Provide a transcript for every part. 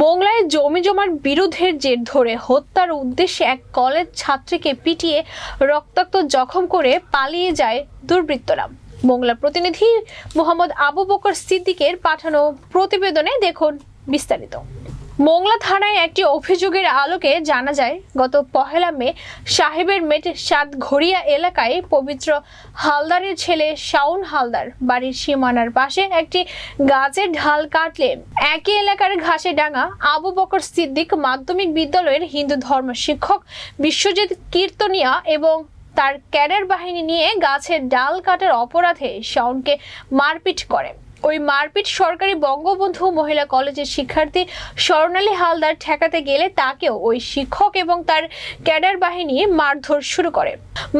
মোংলায় জমি জমার বিরোধের জের ধরে হত্যার উদ্দেশ্যে এক কলেজ ছাত্রীকে পিটিয়ে রক্তাক্ত জখম করে পালিয়ে যায় দুর্বৃত্তরা। মোংলা প্রতিনিধি মোহাম্মদ আবু বকর সিদ্দিকের পাঠানো প্রতিবেদনে দেখুন বিস্তারিত। মোংলা থানায় একটি অভিযোগের আলোকে জানা যায়, গত পহেলা মে সাহেবের মেট সাত ঘড়িয়া এলাকায় পবিত্র হালদারের ছেলে শাওন হালদার বাড়ির সীমানার পাশে একটি গাছের ঢাল কাটলে একই এলাকার ঘাসে ডাঙা আবু বকর সিদ্দিক মাধ্যমিক বিদ্যালয়ের হিন্দু ধর্ম শিক্ষক বিশ্বজিৎ কীর্তনিয়া এবং তার ক্যাডার বাহিনী নিয়ে গাছের ডাল কাটার অপরাধে শাওনকে মারপিট করে। ওই মারপিট সরকারি বঙ্গবন্ধু মহিলা কলেজের শিক্ষার্থী স্বর্ণালী হালদার ঠেকাতে গেলে তাকেও ওই শিক্ষক এবং তার ক্যাডার বাহিনী মারধর শুরু করে।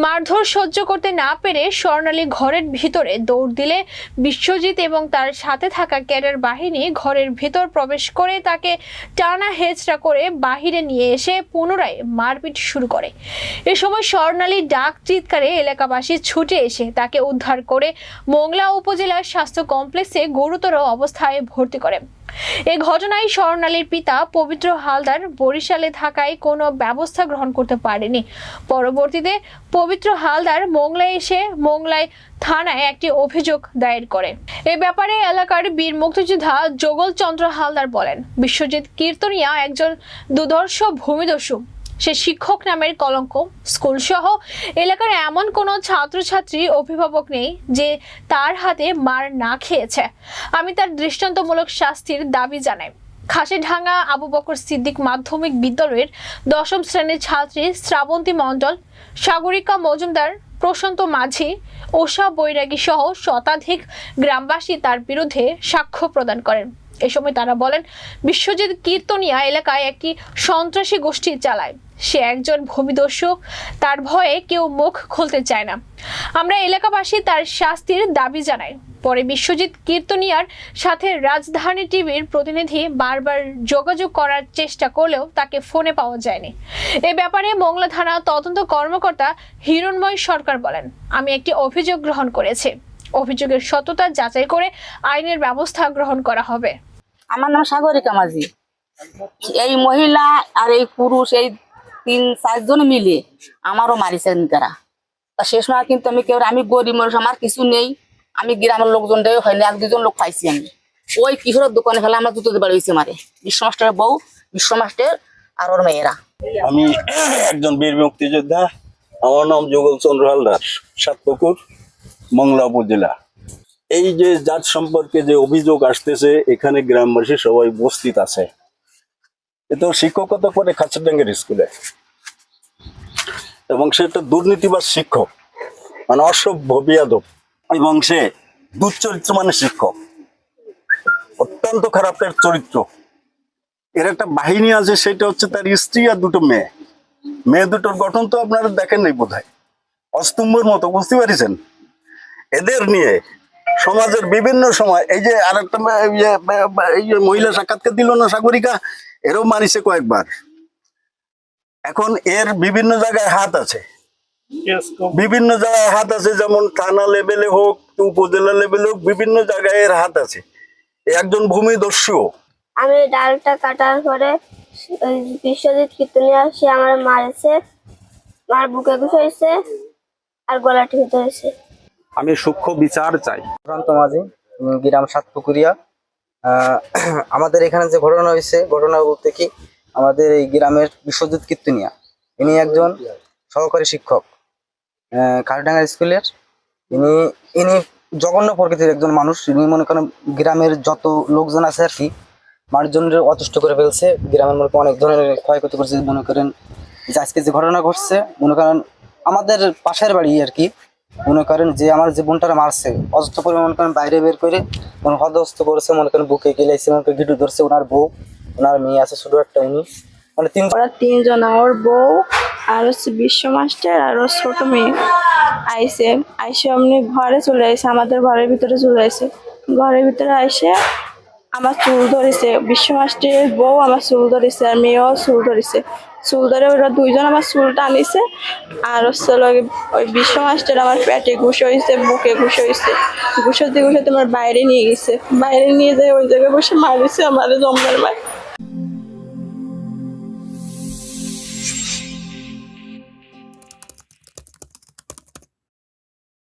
মারধর সহ্য করতে না পেরে স্বর্ণালী ঘরের ভিতরে দৌড় দিলে বিশ্বজিৎ এবং তার সাথে থাকা ক্যাডার বাহিনী ঘরের ভিতর প্রবেশ করে তাকে টানা হেঁচড়া করে বাহিরে নিয়ে এসে পুনরায় মারপিট শুরু করে। এ সময় স্বর্ণালী ডাক চিৎকারে এলাকাবাসী ছুটে এসে তাকে উদ্ধার করে মোংলা উপজেলার স্বাস্থ্য কমপ্লেক্সে গুরুতর অবস্থায় ভর্তি করে। এ ঘটনায় স্বর্ণালীর পিতা পবিত্র হালদার বরিশালে থাকায় কোনো ব্যবস্থা গ্রহণ করতে পারেনি। পরবর্তীতে পবিত্র হালদার মোংলায় এসে মোংলায় থানায় একটি অভিযোগ দায়ের করে। এ ব্যাপারে এলাকার বীর মুক্তিযোদ্ধা যোগল চন্দ্র হালদার বলেন, বিশ্বজিৎ কীর্তনিয়া একজন দুদর্শ ভূমিদস্যু। সে শিক্ষক নামের কলঙ্ক স্কুল সহ এলাকার এমন কোনো ছাত্রছাত্রী, অভিভাবক নেই যে তার হাতে মার না খেয়েছে। আমি তার দৃষ্টান্তমূলক শাস্তির দাবি জানাই। খাসিঢাঙ্গা আবু বকর সিদ্দিক মাধ্যমিক বিদ্যালয়ের দশম শ্রেণির ছাত্রী শ্রাবন্তী মণ্ডল, সাগরিকা মজুমদার, প্রশান্ত মাঝি, ওষা বৈরাগী সহ শতাধিক গ্রামবাসী তার বিরুদ্ধে সাক্ষ্য প্রদান করেন। এ সময় তারা বলেন, বিশ্বজিৎ কীর্তনিয়া এলাকায় একটি সন্ত্রাসী গোষ্ঠী চালায়। সে একজন ভূমিদস্যু তার ভয়ে কেউ মুখ খুলতে চায় না। আমরা এলাকাবাসী তার শাস্তির দাবি জানাই। পরে বিশ্বজিৎ কীর্তনিয়ার সাথে রাজধানী টিভির প্রতিনিধি বারবার যোগাযোগ করার চেষ্টা করলেও তাকে ফোনে পাওয়া যায়নি। এ ব্যাপারে মোংলা থানা তদন্ত কর্মকর্তা হিরণময় সরকার বলেন, আমি একটি অভিযোগ গ্রহণ করেছি। অভিযোগের সততা যাচাই করে আইনের ব্যবস্থা গ্রহণ করা হবে। আমার নাম সাগরিকা মাঝি এই মহিলা আর এই পুরুষ, এই তিন চারজন মিলে আমারও মারিছেন তারা সে সময় কিন্তু আমি কেউ আমি গরিব মানুষ, আমার কিছু নেই। আমি গ্রামের লোকজন দেয় হয়নি এক, দুজন লোক পাইছি আমি। ওই কিশোরের দোকানে ফেলে আমার জুতো বাড়ি হয়েছে মারে। বিশ্ব মাস্টারের বউ, বিশ্ব মাস্টার আর ওর মেয়েরা। আমি একজন বীর মুক্তিযোদ্ধা। আমার নাম যুগল চন্দ্র হালদার, সাতপুকুর, মংলা উপজেলা। এই যে জাত সম্পর্কে যে অভিযোগ আসতেছে, এখানে গ্রামবাসী সবাই উপস্থিত আছে। এ তো শিক্ষকতা করে খাঁচাডাঙ্গের স্কুলে। এবং সে একটা দুর্নীতিবাদ শিক্ষক মানে অসভ্য, বিয়াদব, এবং সে দুশ্চরিত্র মানে শিক্ষক। অত্যন্ত খারাপ তার চরিত্র। এর একটা বাহিনী আছে, সেটা হচ্ছে তার স্ত্রী আর দুটো মেয়ে। মেয়ে দুটোর গঠন তো আপনারা দেখেন নাই বোধ হয় অস্তম্ভর মতো, বুঝতে পারিছেন? এদের নিয়ে সমাজের বিভিন্ন সময় এই যে আর একটা এই যে মহিলা সাক্ষাৎকার দিল না সাগরিকা এরও মারিছে কয়েকবার। এখন এর বিভিন্ন জায়গায় হাত আছে। বিভিন্ন জায়গায় হাত আছে যেমন থানা লেভেলে হোক উপজেলা লেভেলে হোক বিভিন্ন জায়গায় এর হাত আছে। একজন ভূমিদস্যু। আমি ডালটা কাটার পরে বিশ্বজিৎ কীর্তনিয়া সে আমার মারেছে মার বুকে ঘুষাইছে আর গলা টিপে ধরেছে। আমি সূক্ষ্ম বিচার চাই। প্রান্ত মাঝি গ্রাম সাতপুকুরিয়া আমাদের এখানে যে ঘটনা হয়েছে, ঘটনা বলতে কি, আমাদের এই গ্রামের বিশ্বজিৎ কীর্তনিয়া। ইনি একজন সহকারী শিক্ষক কালডাঙ্গা স্কুলের। ইনি ইনি জঘন্য প্রকৃতির একজন মানুষ। ইনি মনে করেন গ্রামের যত লোকজন আছে আর কি, মানুষজনের অতুষ্ট করে ফেলছে। গ্রামের মনে অনেক ধরনের ক্ষয়ক্ষতি করছে। মনে করেন যে আজকে যে ঘটনা ঘটছে, মনে করেন আমাদের পাশের বাড়ি আর কি মনে করেন যে আমার যে বোনটারা মারছে। অযথা করে মনে করেন বাইরে বের করে মনে হদস্ত করেছে, মনে করেন বুকে গেলাইছে, মনে করেন গিটু ধরছে ওনার বউ, ওনার মেয়ে আছে ছোট একটা উনি। মানে তিন তিনজন, ওর বউ, আর হচ্ছে বিশ্ব মাস্টার, আর ওর ছোট মেয়ে। আইসে আইসে অমনি ঘরে চলে আসে আমাদের ঘরের ভিতরে চলে আইসে। ঘরের ভিতরে আইসে আমার চুল ধরেছে, বিশ্ব মাস্টারের বউ আমার চুল ধরেছে, আর মেয়েও চুল ধরেছে। চুল ধরে ওরা দুইজন আমার চুল টানিছে, আর হচ্ছে ওই বিশ্ব মাস্টার আমার পেটে ঘুষ হয়েছে বুকে ঘুষ হয়েছে ঘুষতে ঘুষতে আমার বাইরে নিয়ে গেছে। বাইরে নিয়ে যায় ওই জায়গায় বসে মারিছে আমার জম্মের মায়